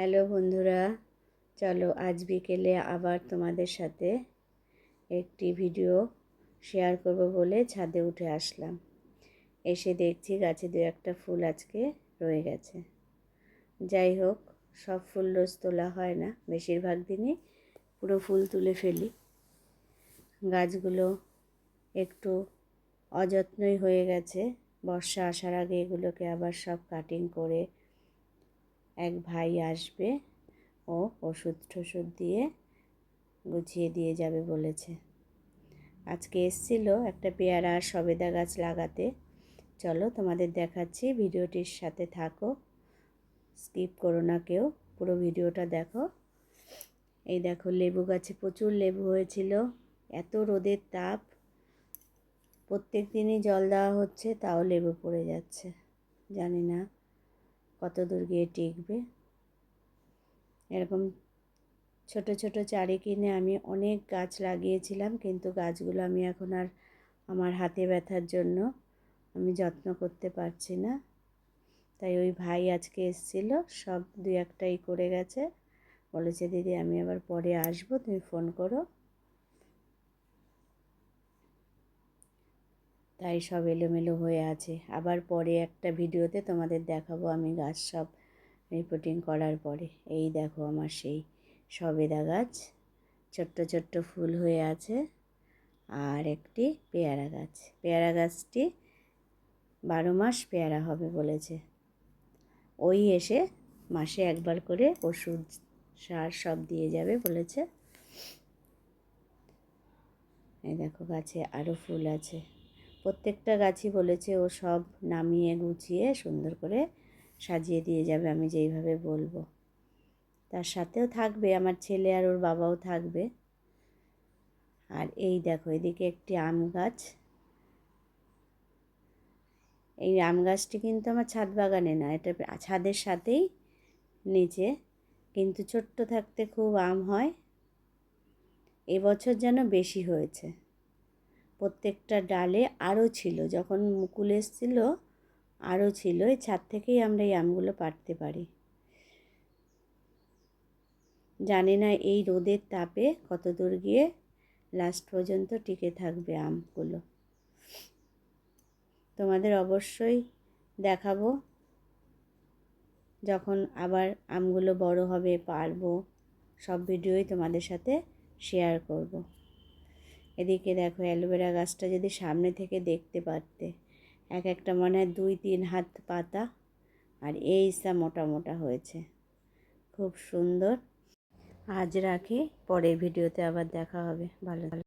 Hello বন্ধুরা, চলো আজ বিকেলে আবার তোমাদের সাথে একটি ভিডিও শেয়ার করব বলে ছাদে উঠে আসলাম। এসে দেখছি গাছে দু একটা ফুল আজকে রয়ে গেছে। যাই হোক, সব ফুল রোজ তোলা হয় না, বেশিরভাগ দিনই পুরো ফুল তুলে ফেলি। গাছগুলো একটু অযত্নই হয়ে গেছে, বর্ষা আসার আগে এগুলোকে আবার সব কাটিং করে এক ভাই আসবে ও ওষুধ টষুধ দিয়ে গুছিয়ে দিয়ে যাবে বলেছে। আজকে এসছিল একটা পেয়ারা আর সবেদা গাছ লাগাতে। চলো তোমাদের দেখাচ্ছি, ভিডিওটির সাথে থাকো। স্কিপ করো না কেউ, পুরো ভিডিওটা দেখো। এই দেখো, লেবু গাছে প্রচুর লেবু হয়েছিল। এত রোদের তাপ, প্রত্যেক দিনই জল দেওয়া হচ্ছে, তাও লেবু পড়ে যাচ্ছে। জানি না কত দূর গিয়ে টিকবে। এরকম ছোট ছোট চারি কিনে আমি অনেক গাছ লাগিয়েছিলাম, কিন্তু গাছগুলো আমি এখন আর আমার হাতে ব্যথার জন্য আমি যত্ন করতে পারছি না। তাই ওই ভাই আজকে এসেছিল, সব দুই একটাই করে গেছে। বলেছে, দিদি, আমি আবার পরে আসব, তুমি ফোন করো। তাই সব এলোমেলো হয়ে আছে। আবার পরে একটা ভিডিওতে তোমাদের দেখাবো আমি গাছ সব রিপোর্টিং করার পরে। এই দেখো আমার সেই সবেদা গাছ। ছোট্ট ছোট্ট ফুল হয়ে আছে আর একটি পেয়ারা গাছ। পেয়ারা গাছটি বারো মাস পেয়ারা হবে বলেছে। ওই এসে মাসে একবার করে ওষুধ সার সব দিয়ে যাবে বলেছে। এই দেখো গাছে আরও ফুল আছে। প্রত্যেকটা গাছই বলেছে ও সব নামিয়ে গুছিয়ে সুন্দর করে সাজিয়ে দিয়ে যাবে, আমি যেইভাবে বলব। তার সাথেও থাকবে, আমার ছেলে আর ওর বাবাও থাকবে। আর এই দেখো, এদিকে একটি আম গাছ। এই আম গাছটি কিন্তু আমার ছাদ বাগানে না, এটা ছাদের সাথেই নিচে। কিন্তু ছোট্ট থাকতে খুব আম হয়। এবছর যেন বেশি হয়েছে। প্রত্যেকটা ডালে আরও ছিল, যখন মুকুল এসেছিল আরও ছিল, এই ছাদ থেকেই আমরা এই আমগুলো পাড়তে পারি জানি না এই রোদের তাপে কত দূর গিয়ে লাস্ট পর্যন্ত টিকে থাকবে আমগুলো তোমাদের অবশ্যই দেখাবো, যখন আবার আমগুলো বড় হবে, পারব, সব ভিডিওই তোমাদের সাথে শেয়ার করব। এদিকে দেখো অ্যালোভেরা গাছটা যদি সামনে থেকে দেখতে পারতে, এক একটা মনে হয় দুই তিন হাত পাতা আর এই সা মোটা মোটা হয়েছে। খুব সুন্দর। আজ রাখি, পরের ভিডিওতে আবার দেখা হবে। ভালো